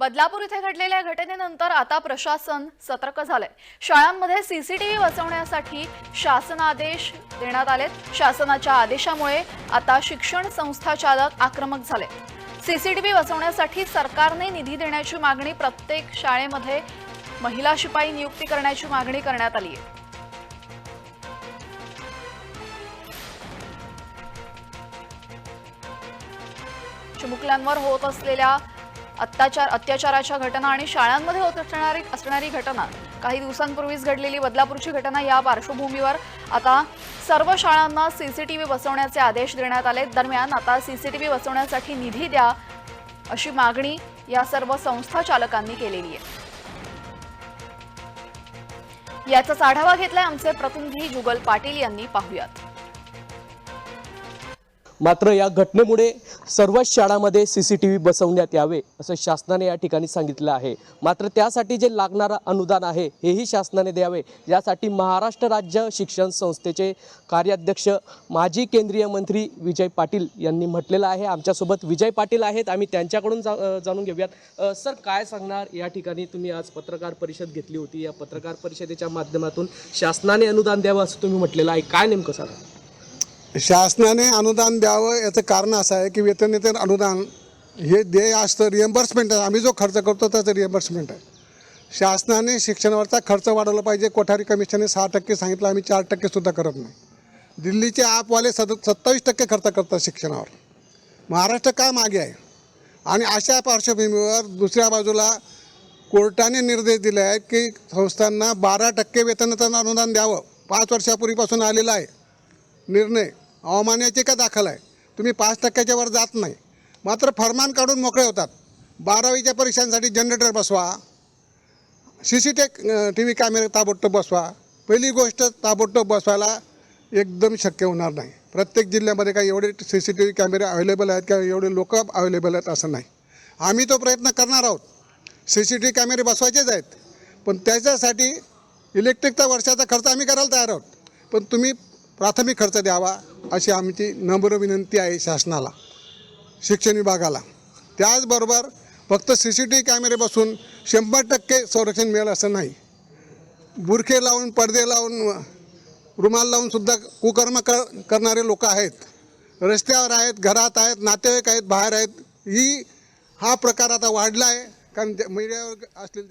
बदलापूर इथे घडलेल्या घटनेनंतर आता प्रशासन सतर्क झालंय. शाळांमध्ये सीसीटीव्ही बसवण्यासाठी शासनादेश देण्यात आलेत. शासनाच्या आदेशामुळे आता शिक्षण संस्था चालक आक्रमक झाले. सीसीटीव्ही बसवण्यासाठी सरकारने निधी देण्याची मागणी प्रत्येक शाळेमध्ये महिला शिपाई नियुक्ती करण्याची मागणी करण्यात आली आहे चिमुकल्यांवर होत असलेल्या अत्याचार अत्याचाराच्या घटना आणि शाळांमध्ये होत असणारी असणारी घटना. काही दिवसांपूर्वीच घडलेली बदलापूरची घटना या पार्श्वभूमीवर आता सर्व शाळांना सीसीटीव्ही बसवण्याचे आदेश देण्यात आले. दरम्यान आता सीसीटीव्ही बसवण्यासाठी निधी द्या अशी मागणी या सर्व संस्था चालकांनी केलेली आहे. याचाच आढावा घेतलाय आमचे प्रतिनिधी जुगल पाटील यांनी. पाहुयात. मात्र या घटनेमुळे सर्वच शाळांमध्ये सी सी टी व्ही बसवण्यात यावे असं शासनाने या ठिकाणी सांगितलं आहे. मात्र त्यासाठी जे लागणारं अनुदान आहे हेही शासनाने द्यावे. यासाठी महाराष्ट्र राज्य शिक्षण संस्थेचे कार्याध्यक्ष माजी केंद्रीय मंत्री विजय पाटील यांनी म्हटलेलं आहे. आमच्यासोबत विजय पाटील आहेत. आम्ही त्यांच्याकडून जा जाणून घेऊयात. सर काय सांगणार? या ठिकाणी तुम्ही आज पत्रकार परिषद घेतली होती. या पत्रकार परिषदेच्या माध्यमातून शासनाने अनुदान द्यावं असं तुम्ही म्हटलेलं आहे. काय नेमकं सांगा? शासनाने अनुदान द्यावं याचं कारण असं आहे की वेतनेतर अनुदान हे देय असतं रिएम्बर्समेंट आहे. आम्ही जो खर्च करतो त्याचं रिएम्बर्समेंट आहे. शासनाने शिक्षणावरचा खर्च वाढवला पाहिजे. कोठारी कमिशनने सहा टक्के सांगितलं आम्ही चार टक्केसुद्धा करत नाही. दिल्लीचे आपवाले सद सत्तावीस टक्के खर्च करतात शिक्षणावर. महाराष्ट्र का मागे आहे? आणि अशा पार्श्वभूमीवर दुसऱ्या बाजूला कोर्टाने निर्देश दिले आहेत की संस्थांना बारा टक्के वेतनाचं अनुदान द्यावं. पाच वर्षापूर्वीपासून आलेलं आहे निर्णय. अवमानाचे का दाखल आहे? तुम्ही पाच टक्क्याच्या वर जात नाही. मात्र फरमान काढून मोकळे होतात. बारावीच्या परीक्षांसाठी जनरेटर बसवा. सी सी टे टी व्ही कॅमेरे ताबडतोब बसवा. पहिली गोष्ट ताबडतोब बसवायला एकदम शक्य होणार नाही. प्रत्येक जिल्ह्यामध्ये काही एवढे सी सी टी व्ही कॅमेरे अवेलेबल आहेत किंवा एवढे लोक अवेलेबल आहेत असं नाही. आम्ही तो प्रयत्न करणार आहोत. सी सी टी व्ही कॅमेरे बसवायचेच आहेत. पण त्याच्यासाठी इलेक्ट्रिकचा वर्षाचा खर्च आम्ही करायला तयार आहोत. पण तुम्ही प्राथमिक खर्च द्यावा. अशी आमची नम्र विनंती आहे शासनाला शिक्षण विभागाला. त्याचबरोबर फक्त सी सी टी व्ही कॅमेरे बसून शंभर टक्के संरक्षण मिळेल असं नाही. बुरखे लावून पडदे लावून रुमाल लावूनसुद्धा कुकर्म कर करणारे लोक आहेत. रस्त्यावर आहेत घरात आहेत नातेवाईक आहेत बाहेर आहेत. ही हा प्रकार आता वाढला आहे कारण मीडियावर असलेले